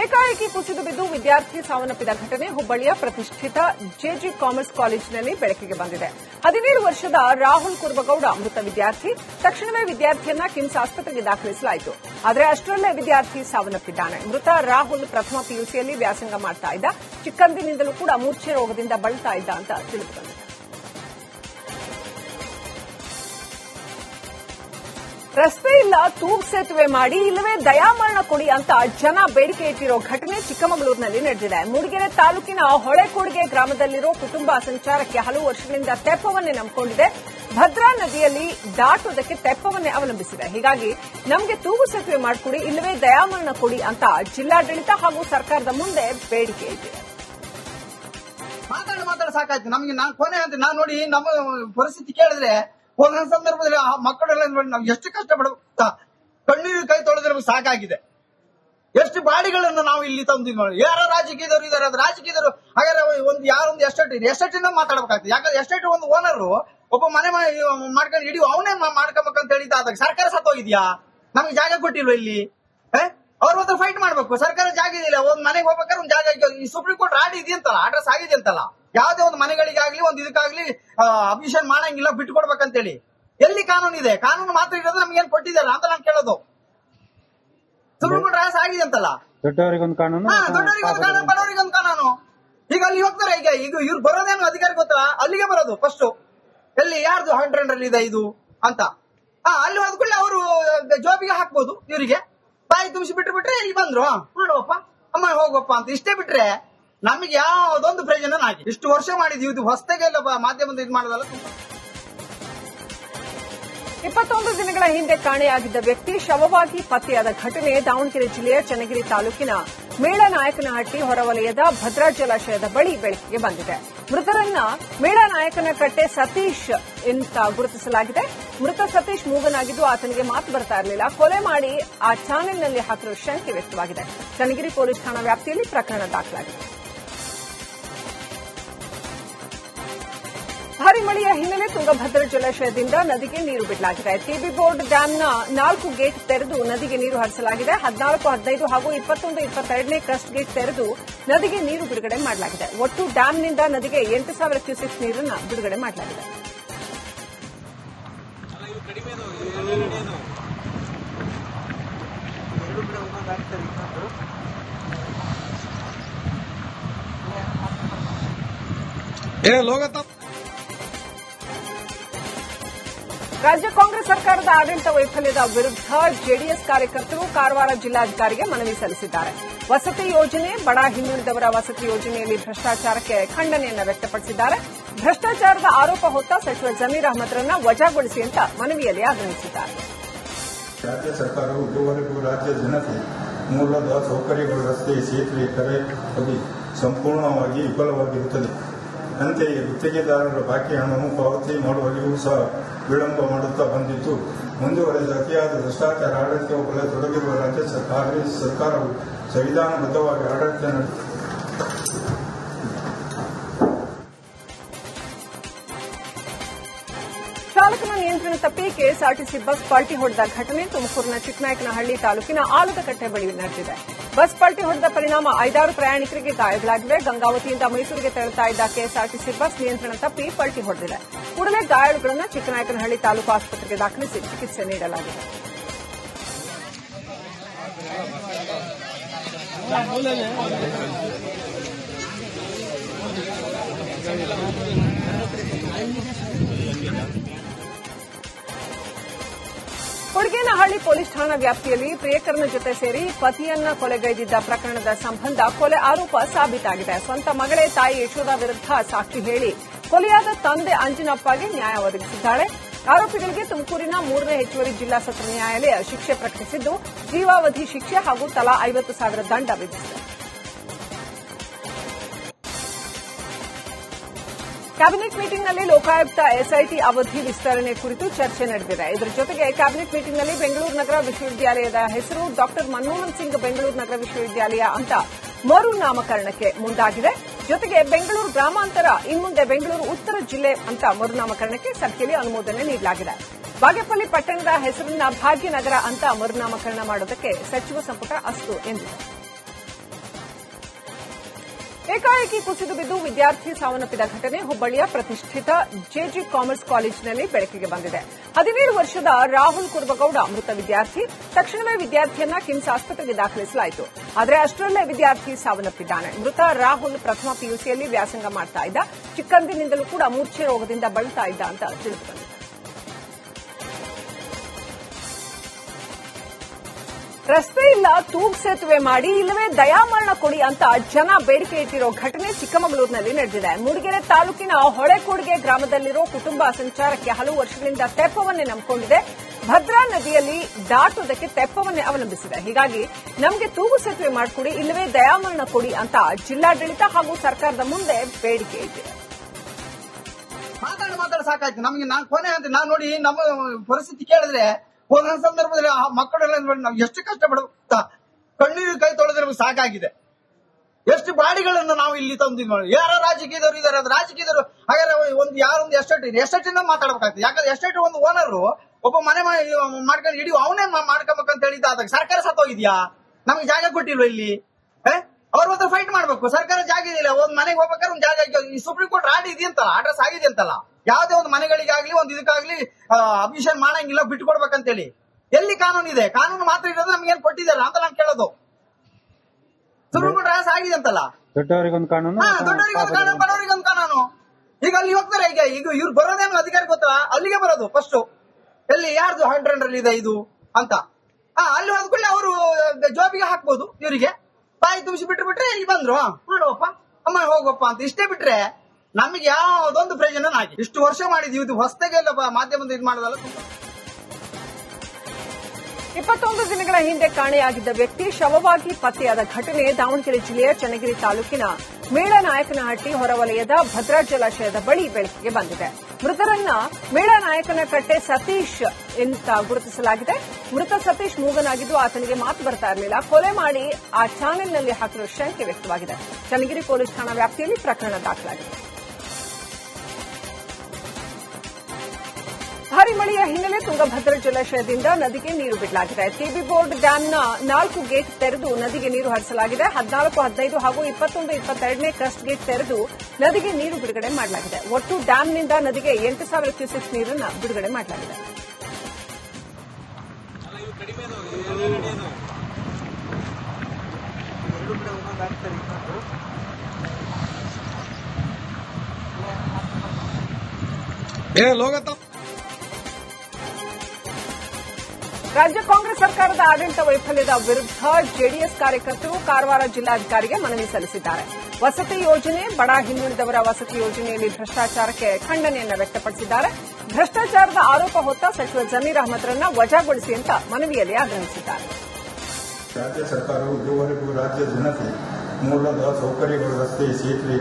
ಏಕಾಏಕಿ ಕುಸಿದು ಬಿದ್ದು ವಿದ್ಯಾರ್ಥಿ ಸಾವನ್ನಪ್ಪಿದ ಘಟನೆ ಹುಬ್ಬಳ್ಳಿಯ ಪ್ರತಿಷ್ಠಿತ ಜೆಜಿ ಕಾಮರ್ಸ್ ಕಾಲೇಜಿನಲ್ಲಿ ಬೆಳಕಿಗೆ ಬಂದಿದೆ. ಹದಿನೇಳು ವರ್ಷದ ರಾಹುಲ್ ಕುರ್ಬಗೌಡ ಮೃತ ವಿದ್ಯಾರ್ಥಿ, ತಕ್ಷಣವೇ ವಿದ್ಯಾರ್ಥಿಯನ್ನ ಕಿಮ್ಸ್ ಆಸ್ಪತ್ರೆಗೆ ದಾಖಲಿಸಲಾಯಿತು. ಆದರೆ ಅಷ್ಟರಲ್ಲೇ ವಿದ್ಯಾರ್ಥಿ ಸಾವನ್ನಪ್ಪಿದ್ದಾನೆ. ಮೃತ ರಾಹುಲ್ ಪ್ರಥಮ ಪಿಯುಸಿಯಲ್ಲಿ ವ್ಯಾಸಂಗ ಮಾಡ್ತಾ ಇದ್ದ. ಚಿಕ್ಕಂದಿನಿಂದಲೂ ಕೂಡ ಮೂರ್ಛೆ ರೋಗದಿಂದ ಬಳಲ್ತಾ ಇದ್ದ ಅಂತ ತಿಳಿದುಬಂದಿದೆ. ರಸ್ತೆ ಇಲ್ಲ ತೂಗು ಸೇತುವೆ ಮಾಡಿ ಇಲ್ಲವೇ ದಯಾಮರಣ ಕೊಡಿ ಅಂತ ಜನ ಬೇಡಿಕೆ ಇಟ್ಟಿರೋ ಘಟನೆ ಚಿಕ್ಕಮಗಳೂರಿನಲ್ಲಿ ನಡೆದಿದೆ. ಮೂಡಿಗೆರೆ ತಾಲೂಕಿನ ಹೊಳೆಕೋಡಿಗೆ ಗ್ರಾಮದಲ್ಲಿರೋ ಕುಟುಂಬ ಸಂಚಾರಕ್ಕೆ ಹಲವು ವರ್ಷಗಳಿಂದ ತೆಪ್ಪವನ್ನೇ ನಂಬಿಕೊಂಡಿದೆ. ಭದ್ರಾ ನದಿಯಲ್ಲಿ ದಾಟುವುದಕ್ಕೆ ತೆಪ್ಪವನ್ನೇ ಅವಲಂಬಿಸಿದೆ. ಹೀಗಾಗಿ ನಮಗೆ ತೂಗು ಸೇತುವೆ ಮಾಡಿಕೊಡಿ, ಇಲ್ಲವೇ ದಯಾಮರಣ ಕೊಡಿ ಅಂತ ಜಿಲ್ಲಾಡಳಿತ ಹಾಗೂ ಸರ್ಕಾರದ ಮುಂದೆ ಬೇಡಿಕೆ ಇದೆ. ಮಾತಾಡಿ, ಮಾತಾಡ, ಸಾಕಾಯ್ತು. ನಮ್ಗೆ ನಾನು ಕೊನೆ ಅಂತ ನಾನ್ ನೋಡಿ ನಮ್ಮ ಪರಿಸ್ಥಿತಿ ಕೇಳಿದ್ರೆ ಒಂದೊಂದ್ ಸಂದರ್ಭದಲ್ಲಿ ಆ ಮಕ್ಕಳೆಲ್ಲ ನಾವು ಎಷ್ಟು ಕಷ್ಟ ಪಡುತ್ತಾ ಕಣ್ಣೀರು ಕೈ ತೊಳೆದ್ರೆ ಸಾಕಾಗಿದೆ. ಎಷ್ಟು ಬಾಡಿಗಳನ್ನು ನಾವು ಇಲ್ಲಿ ತಂದಿದ್ವಿ ಯಾರೋ ರಾಜಕೀಯದವರು ಇದಾರೆ ಅದು ರಾಜಕೀಯದವರು. ಹಾಗಾದ್ರೆ ಒಂದು ಯಾರೊಂದು ಎಸ್ಟೇಟ್ ಇದೆ, ಎಸ್ಟೇಟಿಂದ ಮಾತಾಡ್ಬೇಕಾಗ್ತದೆ. ಯಾಕಂದ್ರೆ ಎಸ್ಟೇಟ್ ಒಂದು ಓನರ್ ಒಬ್ಬ ಮನೆ ಮಾಡ್ಕೊಂಡು ಇಡೀ ಅವನೇ ಮಾಡ್ಕೊಬೇಕಂತ ಹೇಳಿದ್ದ ಅದಕ್ಕೆ ಸರ್ಕಾರ ಸತ್ತೋಗಿದ್ಯಾ? ನಮ್ಗೆ ಜಾಗ ಕೊಟ್ಟಿಲ್ವ ಇಲ್ಲಿ? ಅವ್ರ ಹತ್ರ ಫೈಟ್ ಮಾಡ್ಬೇಕು. ಸರ್ಕಾರ ಜಾಗ ಇದೆಯಲ್ಲ ಒಂದ್ ಮನೆಗೆ ಹೋಗ್ಬೇಕಾದ್ರೆ ಒಂದ್ ಜಾಗ ಈ ಸುಪ್ರೀಂ ಕೋರ್ಟ್ ರಾಡಿ ಇದೆಯಂತಲ್ಲ ಅಡ್ರೆಸ್ ಆಗಿದೆ ಅಂತಲ್ಲ. ಯಾವ್ದೇ ಒಂದು ಮನೆಗಳಿಗಾಗ್ಲಿ ಒಂದು ಇದಕ್ಕಾಗ್ಲಿ ಅಬ್ಮಿಷನ್ ಮಾಡಂಗಿಲ್ಲ ಬಿಟ್ಟು ಕೊಡ್ಬೇಕಂತೇಳಿ ಎಲ್ಲಿ ಕಾನೂನು ಇದೆ? ಕಾನೂನು ಮಾತ್ರ ಇರೋದು ನಮ್ಗೆ ಏನ್ ಕೊಟ್ಟಿದ್ದಾರೆ ಅಂತ ನಾನು ಕೇಳೋದು. ಕೋರ್ಟ್ ಆಗಿದೆ ಅಂತಲ್ಲ? ದೊಡ್ಡವರಿಗೊಂದು ಕಾನೂನು ಕಾನೂನು ಕಾನೂನು. ಈಗ ಅಲ್ಲಿ ಹೋಗ್ತಾರೆ ಈಗ ಈಗ ಇವ್ರು ಬರೋದೇನು ಅಧಿಕಾರಿ ಗೊತ್ತಾ ಅಲ್ಲಿಗೆ ಬರೋದು ಫಸ್ಟ್ ಎಲ್ಲಿ ಯಾರ್ದು ಹಂಡ್ರೆಡ್ ಅಲ್ಲಿ ಇದೆ ಇದು ಅಂತ. ಹಾ ಅಲ್ಲಿ ಕೂಡ ಅವರು ಜಾಬಿಗೆ ಹಾಕ್ಬೋದು ಇವರಿಗೆ. ಬಾಯಿ ತುಂಬಿಸಿ ಬಿಟ್ಟು ಬಿಟ್ರೆ ಇಲ್ಲಿ ಬಂದ್ರು. ನೋಡುವಪ್ಪ ಅಮ್ಮ ಹೋಗಪ್ಪ ಅಂತ. ಇಷ್ಟೇ ಬಿಟ್ರೆ ನಮಗೆ ಯಾವ್ದೊಂದು ಪ್ರಯೋಜನ ಆಗಿ ಇಷ್ಟು ವರ್ಷ ಮಾಡಿದ್ವಿ ಇದು ಹೊಸದಾಗಿ ಮಾಧ್ಯಮದ ಇದು ಮಾಡೋದಲ್ಲ ಇಪ್ಪತ್ತೊಂದು ದಿನಗಳ ಹಿಂದೆ ಕಾಣೆಯಾಗಿದ್ದ ವ್ಯಕ್ತಿ ಶವವಾಗಿ ಪತ್ತೆಯಾದ ಘಟನೆ ದಾವಣಗೆರೆ ಜಿಲ್ಲೆಯ ಚನ್ನಗಿರಿ ತಾಲೂಕಿನ ಮೇಳನಾಯಕನಹಟ್ಟಿ ಹೊರವಲಯದ ಭದ್ರಾ ಜಲಾಶಯದ ಬಳಿ ಬೆಳಕಿಗೆ ಬಂದಿದೆ. ಮೃತರನ್ನ ಮೇಳನಾಯಕನ ಕಟ್ಟೆ ಸತೀಶ್ ಅಂತ ಗುರುತಿಸಲಾಗಿದೆ. ಮೃತ ಸತೀಶ್ ಮೂಗನಾಗಿದ್ದು ಆತನಿಗೆ ಮಾತು ಬರ್ತಾ ಇರಲಿಲ್ಲ. ಕೊಲೆ ಮಾಡಿ ಆ ಚಾನೆಲ್ನಲ್ಲಿ ಹಾಕಿರುವ ಶಂಕೆ ವ್ಯಕ್ತವಾಗಿದೆ. ಚನ್ನಗಿರಿ ಪೊಲೀಸ್ ಠಾಣಾ ವ್ಯಾಪ್ತಿಯಲ್ಲಿ ಪ್ರಕರಣ ದಾಖಲಾಗಿದೆ. ಭಾರಿ ಮಳೆಯ ಹಿನ್ನೆಲೆ ತುಂಗಭದ್ರಾ ಜಲಾಶಯದಿಂದ ನದಿಗೆ ನೀರು ಬಿಡಲಾಗಿದೆ. ಟಿಬಿ ಬೋರ್ಡ್ ಡ್ಯಾಂನ ನಾಲ್ಕು ಗೇಟ್ ತೆರೆದು ನದಿಗೆ ನೀರು ಹರಿಸಲಾಗಿದೆ. ಹದಿನಾಲ್ಕು, ಹದಿನೈದು ಹಾಗೂ ಇಪ್ಪತ್ತೊಂದು, ಇಪ್ಪತ್ತೆರಡನೇ ಕ್ರಸ್ಟ್ ಗೇಟ್ ತೆರೆದು ನದಿಗೆ ನೀರು ಬಿಡುಗಡೆ ಮಾಡಲಾಗಿದೆ. ಒಟ್ಟು ಡ್ಯಾಂನಿಂದ ನದಿಗೆ ಎಂಟು ಸಾವಿರ ಕ್ಯೂಸೆಕ್ ನೀರನ್ನು ಬಿಡುಗಡೆ ಮಾಡಲಾಗಿದೆ. ಏ ಲೋಗತ್ತ ರಾಜ್ಯ ಕಾಂಗ್ರೆಸ್ ಸರ್ಕಾರದ ಆಡಳಿತ ವೈಫಲ್ಯದ ವಿರುದ್ಧ ಜೆಡಿಎಸ್ ಕಾರ್ಯಕರ್ತರು ಕಾರವಾರ ಜಿಲ್ಲಾಧಿಕಾರಿಗೆ ಮನವಿ ಸಲ್ಲಿಸಿದ್ದಾರೆ. ವಸತಿ ಯೋಜನೆ, ಬಡ ಹಿಂದುಳಿದವರ ವಸತಿ ಯೋಜನೆಯಲ್ಲಿ ಭ್ರಷ್ಟಾಚಾರಕ್ಕೆ ಖಂಡನೆಯನ್ನು ವ್ಯಕ್ತಪಡಿಸಿದ್ದಾರೆ. ಭ್ರಷ್ಟಾಚಾರದ ಆರೋಪ ಹೊತ್ತ ಸಚಿವ ಜಮೀರ್ ಅಹಮದ್ರನ್ನ ವಜಾಗೊಳಿಸಿ ಅಂತ ಮನವಿಯಲ್ಲಿ ಆಗ್ರಹಿಸಿದ್ದಾರೆ. ರಾಜ್ಯ ಸರ್ಕಾರವು ಇದುವರೆಗೂ ರಾಜ್ಯ ಜನತೆ ಮೂಲದ ಸೌಕರ್ಯಗಳು ರಸ್ತೆ, ಸೇತುವೆ ಕರೆ ಸಂಪೂರ್ಣವಾಗಿ ವಿಫಲವಾಗಿರುತ್ತದೆ. ಅಂತೆಯೇ ಗುತ್ತಿಗೆದಾರರ ಬಾಕಿ ಹಣವನ್ನು ಪಾವತಿ ಮಾಡುವಲ್ಲಿಯೂ ಸಹ ವಿಳಂಬ ಮಾಡುತ್ತಾ ಬಂದಿತ್ತು. ಮುಂದುವರೆದ ಅತಿಯಾದ ಭ್ರಷ್ಟಾಚಾರ ಆಡಳಿತ ಒಳ ತೊಡಗಿರುವ ರಾಜ್ಯ ಸರ್ಕಾರ ಸರ್ಕಾರವು ಸಂವಿಧಾನಬದ್ಧವಾಗಿ ಆಡಳಿತ ತಪ್ಪಿ ಕೆಎಸ್ಆರ್ಟಿಸಿ ಬಸ್ ಪಲ್ಟಿ ಹೊಡೆದ ಘಟನೆ ತುಮಕೂರಿನ ಚಿಕ್ಕನಾಯಕನಹಳ್ಳಿ ತಾಲೂಕಿನ ಆಲದಕಟ್ಟೆ ಬಳಿ ನಡೆದಿದೆ. ಬಸ್ ಪಲ್ಟಿ ಹೊಡೆದ ಪರಿಣಾಮ ಐದಾರು ಪ್ರಯಾಣಿಕರಿಗೆ ಗಾಯಗಳಾಗಿವೆ. ಗಂಗಾವತಿಯಿಂದ ಮೈಸೂರಿಗೆ ತೆರಳುತ್ತಾ ಇದ್ದ ಕೆಎಸ್ಆರ್ಟಿಸಿ ಬಸ್ ನಿಯಂತ್ರಣ ತಪ್ಪಿ ಪಲ್ಟಿ ಹೊಡೆದಿದೆ. ಕೂಡಲೇ ಗಾಯಾಳುಗಳನ್ನು ಚಿಕ್ಕನಾಯಕನಹಳ್ಳಿ ತಾಲೂಕು ಆಸ್ಪತ್ರೆಗೆ ದಾಖಲಿಸಿ ಚಿಕಿತ್ಸೆ ನೀಡಲಾಗಿದೆ. ಕೊಡಗೇನಹಳ್ಳಿ ಪೊಲೀಸ್ ಠಾಣಾ ವ್ಯಾಪ್ತಿಯಲ್ಲಿ ಪ್ರಿಯಕರನ ಜೊತೆ ಸೇರಿ ಪತಿಯನ್ನ ಕೊಲೆಗೈದಿದ್ದ ಪ್ರಕರಣದ ಸಂಬಂಧ ಕೊಲೆ ಆರೋಪ ಸಾಬೀತಾಗಿದೆ. ಸ್ವಂತ ಮಗಳೇ ತಾಯಿ ಯಶೋಧ ವಿರುದ್ಧ ಸಾಕ್ಷಿ ಹೇಳಿ ಕೊಲೆಯಾದ ತಂದೆ ಅಂಜನಪ್ಪಗೆ ನ್ಯಾಯ ಒದಗಿಸಿದ್ದಾಳೆ. ಆರೋಪಿಗಳಿಗೆ ತುಮಕೂರಿನ ಮೂರನೇ ಹೆಚ್ಚುವರಿ ಜಿಲ್ಲಾ ಸತ್ರ ನ್ಯಾಯಾಲಯ ಶಿಕ್ಷೆ ಪ್ರಕಟಿಸಿದ್ದು, ಜೀವಾವಧಿ ಶಿಕ್ಷೆ ಹಾಗೂ ತಲಾ ಐವತ್ತು ಸಾವಿರ ದಂಡ ವಿಧಿಸಿದೆ. ಕ್ಯಾಬಿನೆಟ್ ಮೀಟಿಂಗ್ನಲ್ಲಿ ಲೋಕಾಯುಕ್ತ ಎಸ್ಐಟಿ ಅವಧಿ ವಿಸ್ತರಣೆ ಕುರಿತು ಚರ್ಚೆ ನಡೆದಿದೆ. ಇದರ ಜೊತೆಗೆ ಕ್ಯಾಬಿನೆಟ್ ಮೀಟಿಂಗ್ನಲ್ಲಿ ಬೆಂಗಳೂರು ನಗರ ವಿಶ್ವವಿದ್ಯಾಲಯದ ಹೆಸರು ಡಾಕ್ಟರ್ ಮನಮೋಹನ್ ಸಿಂಗ್ ಬೆಂಗಳೂರು ನಗರ ವಿಶ್ವವಿದ್ಯಾಲಯ ಅಂತ ಮರು ನಾಮಕರಣಕ್ಕೆ ಮುಂದಾಗಿದೆ. ಜೊತೆಗೆ ಬೆಂಗಳೂರು ಗ್ರಾಮಾಂತರ, ಇನ್ಮುಂದೆ ಬೆಂಗಳೂರು ಉತ್ತರ ಜಿಲ್ಲೆ ಅಂತ ಮರುನಾಮಕರಣಕ್ಕೆ ಸಭೆಯಲ್ಲಿ ಅನುಮೋದನೆ ನೀಡಲಾಗಿದೆ. ಬಾಗೇಪಲ್ಲಿ ಪಟ್ಟಣದ ಹೆಸರನ್ನ ಭಾಗ್ಯನಗರ ಅಂತ ಮರುನಾಮಕರಣ ಮಾಡೋದಕ್ಕೆ ಸಚಿವ ಸಂಪುಟ ಅಸ್ತು ಎಂದಿದೆ. ಏಕಾಏಕಿ ಕುಸಿದು ಬಿದ್ದು ವಿದ್ಯಾರ್ಥಿ ಸಾವನ್ನಪ್ಪಿದ ಘಟನೆ ಹುಬ್ಬಳ್ಳಿಯ ಪ್ರತಿಷ್ಠಿತ ಜೆಜಿ ಕಾಮರ್ಸ್ ಕಾಲೇಜಿನಲ್ಲಿ ಬೆಳಕಿಗೆ ಬಂದಿದೆ. ಹದಿನೇಳು ವರ್ಷದ ರಾಹುಲ್ ಕುರ್ಬಗೌಡ ಮೃತ ವಿದ್ಯಾರ್ಥಿ, ತಕ್ಷಣವೇ ವಿದ್ಯಾರ್ಥಿಯನ್ನ ಕಿಮ್ಸ್ ಆಸ್ಪತ್ರೆಗೆ ದಾಖಲಿಸಲಾಯಿತು. ಆದರೆ ಅಷ್ಟರಲ್ಲೇ ವಿದ್ಯಾರ್ಥಿ ಸಾವನ್ನಪ್ಪಿದ್ದಾನೆ. ಮೃತ ರಾಹುಲ್ ಪ್ರಥಮ ಪಿಯುಸಿಯಲ್ಲಿ ವ್ಯಾಸಂಗ ಮಾಡ್ತಾ ಇದ್ದ. ಚಿಕ್ಕಂದಿನಿಂದಲೂ ಕೂಡ ಮೂರ್ಛೆ ರೋಗದಿಂದ ಬಳಲ್ತಾ ಇದ್ದ ಅಂತ ತಿಳಿದುಬಂದಿದೆ. ರಸ್ತೆ ಇಲ್ಲ, ತೂಗ್ ಸೇತುವೆ ಮಾಡಿ, ಇಲ್ಲವೇ ದಯಾಮರಣ ಕೊಡಿ ಅಂತ ಜನ ಬೇಡಿಕೆ ಇಟ್ಟಿರೋ ಘಟನೆ ಚಿಕ್ಕಮಗಳೂರಿನಲ್ಲಿ ನಡೆದಿದೆ. ಮೂಡಿಗೆರೆ ತಾಲೂಕಿನ ಹೊಳೆಕೋಡಿಗೆ ಗ್ರಾಮದಲ್ಲಿರೋ ಕುಟುಂಬ ಸಂಚಾರಕ್ಕೆ ಹಲವು ವರ್ಷಗಳಿಂದ ತೆಪ್ಪವನ್ನೇ ನಂಬಿಕೊಂಡಿದೆ. ಭದ್ರಾ ನದಿಯಲ್ಲಿ ದಾಟುವುದಕ್ಕೆ ತೆಪ್ಪವನ್ನೇ ಅವಲಂಬಿಸಿದೆ. ಹೀಗಾಗಿ ನಮಗೆ ತೂಗು ಸೇತುವೆ ಮಾಡಿಕೊಡಿ, ಇಲ್ಲವೇ ದಯಾಮರಣ ಕೊಡಿ ಅಂತ ಜಿಲ್ಲಾಡಳಿತ ಹಾಗೂ ಸರ್ಕಾರದ ಮುಂದೆ ಬೇಡಿಕೆ ಇದೆ. ಮಾತಾಡಿ, ಮಾತಾಡ ಸಾಕಾಯ್ತು. ನಮ್ಗೆ ನಾನು ಕೊನೆ ಅಂತ ನಾನು ನೋಡಿ ನಮ್ಮ ಪರಿಸ್ಥಿತಿ ಕೇಳಿದ್ರೆ ಒಂದೊಂದ್ ಸಂದರ್ಭದಲ್ಲಿ ಆ ಮಕ್ಕಳೆಲ್ಲ ನಾವು ಎಷ್ಟು ಕಷ್ಟ ಪಡುತ್ತಾ ಕಣ್ಣೀರು ಕೈ ತೊಳೆದ್ರೆ ಸಾಕಾಗಿದೆ. ಎಷ್ಟು ಬಾಡಿಗಳನ್ನು ನಾವು ಇಲ್ಲಿ ತಂದಿದ್ವಿ ಯಾರೋ ರಾಜಕೀಯದವರು ಇದಾರೆ ಅದು ರಾಜಕೀಯದವರು. ಹಾಗಾದ್ರೆ ಒಂದು ಯಾರೊಂದು ಎಸ್ಟೇಟ್ ಇದೆ? ಎಸ್ಟೇಟಿಂದ ಮಾತಾಡ್ಬೇಕಾಗ್ತದೆ? ಯಾಕಂದ್ರೆ ಎಸ್ಟೇಟ್ ಒಂದು ಓನರು ಒಬ್ಬ ಮನೆ ಮಾಡ್ಕೊಂಡು ಇಡೀ ಅವನೇ ಮಾಡ್ಕೊಬೇಕಂತ ಹೇಳಿದ್ದ ಅದಕ್ಕೆ ಸರ್ಕಾರ ಸತ್ತೋಗಿದ್ಯಾ? ನಮ್ಗೆ ಜಾಗ ಕೊಟ್ಟಿಲ್ವ ಇಲ್ಲಿ? ಅವ್ರ ಹತ್ರ ಫೈಟ್ ಮಾಡ್ಬೇಕು. ಸರ್ಕಾರ ಜಾಗ ಇದೆಯಲ್ಲ ಒಂದ್ ಮನೆಗೆ ಹೋಗ್ಬೇಕಾದ್ರೆ ಒಂದು ಜಾಗ ಇದೆ. ಈ ಸುಪ್ರೀಂ ಕೋರ್ಟ್ ಆರ್ಡರ್ ಇದೆಯಂತಲ್ಲ ಅಡ್ರೆಸ್ ಆಗಿದೆ ಅಂತಲ್ಲ. ಯಾವ್ದೇ ಒಂದು ಮನೆಗಳಿಗಾಗ್ಲಿ ಒಂದು ಇದಕ್ಕಾಗ್ಲಿ ಅಬ್ಮಿಷನ್ ಮಾಡಂಗಿಲ್ಲ ಬಿಟ್ಟು ಕೊಡ್ಬೇಕಂತೇಳಿ ಎಲ್ಲಿ ಕಾನೂನು ಇದೆ? ಕಾನೂನು ಮಾತ್ರ ಇರೋದು ನಮ್ಗೆ ಏನ್ ಕೊಟ್ಟಿದ್ದಾರೆ ಅಂತ ನಾನು ಕೇಳೋದು. ಸುಪ್ರೀಂ ಕೋರ್ಟ್ ಆಗಿದೆ ಅಂತಲ್ಲ ದೊಡ್ಡವರಿಗೊಂದು ಕಾನೂನು ಹಾ ದೊಡ್ಡವರಿಗೆ ಒಂದು ಕಾನೂನು ಕಾನೂನು? ಈಗ ಅಲ್ಲಿ ಹೋಗ್ತಾರೆ ಈಗ ಈಗ ಇವ್ರು ಬರೋದೇನು ಅಧಿಕಾರಿ ಗೊತ್ತಾ ಅಲ್ಲಿಗೆ ಬರೋದು ಫಸ್ಟ್ ಎಲ್ಲಿ ಯಾರ್ದು ಹಂಡ್ರೆಡ್ ಅಲ್ಲಿ ಇದೆ ಇದು ಅಂತ. ಆ ಅಲ್ಲಿ ಹೋದ ಕೂಡಲೇ ಅವರು ಜಾಬಿಗೆ ಹಾಕ್ಬೋದು ಇವರಿಗೆ. ಬಾಯಿ ತುಂಬಿಸಿ ಬಿಟ್ಟು ಬಿಟ್ರೆ ಇಲ್ಲಿ ಬಂದ್ರು. ನೋಡುವಪ್ಪ. ಅಮ್ಮ ಹೋಗಪ್ಪ ಅಂತ. ಇಷ್ಟೇ ಬಿಟ್ರೆ ನಮಗೆ ಯಾವ್ದೊಂದು ಪ್ರಯೋಜನ ಆಗಿ ಇಷ್ಟು ವರ್ಷ ಮಾಡಿದೀವಿ ಇದು ಹೊಸದಾಗಿ ಇಲ್ಲ ಬ- ಮಾಧ್ಯಮದ ಇದು ಮಾಡೋದಲ್ಲ. ಇಪ್ಪತ್ತೊಂದು ದಿನಗಳ ಹಿಂದೆ ಕಾಣೆಯಾಗಿದ್ದ ವ್ಯಕ್ತಿ ಶವವಾಗಿ ಪತ್ತೆಯಾದ ಘಟನೆ ದಾವಣಗೆರೆ ಜಿಲ್ಲೆಯ ಚನ್ನಗಿರಿ ತಾಲೂಕಿನ ಮೇಳನಾಯಕನಹಟ್ಟಿ ಹೊರವಲಯದ ಭದ್ರಾ ಜಲಾಶಯದ ಬಳಿ ಬೆಳಕಿಗೆ ಬಂದಿದೆ. ಮೃತರನ್ನ ಮೇಳನಾಯಕನಕಟ್ಟೆ ಸತೀಶ್ ಅಂತ ಗುರುತಿಸಲಾಗಿದೆ. ಮೃತ ಸತೀಶ್ ಮೂಗನಾಗಿದ್ದು ಆತನಿಗೆ ಮಾತು ಬರ್ತಾ ಇರಲಿಲ್ಲ. ಕೊಲೆ ಮಾಡಿ ಆ ಚಾನೆಲ್ನಲ್ಲಿ ಹಾಕಿರುವ ಶಂಕೆ ವ್ಯಕ್ತವಾಗಿದೆ. ಚನ್ನಗಿರಿ ಪೊಲೀಸ್ ಠಾಣಾ ವ್ಯಾಪ್ತಿಯಲ್ಲಿ ಪ್ರಕರಣ ದಾಖಲಾಗಿದೆ. ಭಾರಿ ಮಳೆಯ ಹಿನ್ನೆಲೆ ತುಂಗಭದ್ರಾ ಜಲಾಶಯದಿಂದ ನದಿಗೆ ನೀರು ಬಿಡಲಾಗಿದೆ. ಟಿಬಿ ಬೋರ್ಡ್ ಡ್ಯಾಂನ ನಾಲ್ಕು ಗೇಟ್ ತೆರೆದು ನದಿಗೆ ನೀರು ಹರಿಸಲಾಗಿದೆ. ಹದಿನಾಲ್ಕು, ಹದಿನೈದು ಹಾಗೂ ಇಪ್ಪತ್ತೊಂದು, ಇಪ್ಪತ್ತೆರಡನೇ ಕ್ರಸ್ಟ್ ಗೇಟ್ ತೆರೆದು ನದಿಗೆ ನೀರು ಬಿಡುಗಡೆ ಮಾಡಲಾಗಿದೆ. ಒಟ್ಟು ಡ್ಯಾಂನಿಂದ ನದಿಗೆ ಎಂಟು ಸಾವಿರ ಕ್ಯೂಸೆಕ್ ನೀರನ್ನು ಬಿಡುಗಡೆ ಮಾಡಲಾಗಿದೆ. ಏ ಲೋಗತ ರಾಜ್ಯ ಕಾಂಗ್ರೆಸ್ ಸರ್ಕಾರದ ಆಡಳಿತ ವೈಫಲ್ಯದ ವಿರುದ್ಧ ಜೆಡಿಎಸ್ ಕಾರ್ಯಕರ್ತರು ಕಾರವಾರ ಜಿಲ್ಲಾಧಿಕಾರಿಗೆ ಮನವಿ ಸಲ್ಲಿಸಿದ್ದಾರೆ. ವಸತಿ ಯೋಜನೆ, ಬಡ ಹಿಂದುಳಿದವರ ವಸತಿ ಯೋಜನೆಯಲ್ಲಿ ಭ್ರಷ್ಟಾಚಾರಕ್ಕೆ ಖಂಡನೆಯನ್ನು ವ್ಯಕ್ತಪಡಿಸಿದ್ದಾರೆ. ಭ್ರಷ್ಟಾಚಾರದ ಆರೋಪ ಹೊತ್ತ ಸಚಿವ ಜಮೀರ್ ಅಹಮದ್ರನ್ನ ವಜಾಗೊಳಿಸಿ ಅಂತ ಮನವಿಯಲ್ಲಿ ಆಗ್ರಹಿಸಿದ್ದಾರೆ. ರಾಜ್ಯ ಸರ್ಕಾರವು ಇದುವರೆಗೂ ರಾಜ್ಯ ಜನತೆ ಮೂಲದ ಸೌಕರ್ಯಗಳು ರಸ್ತೆ, ಸೇತುವೆ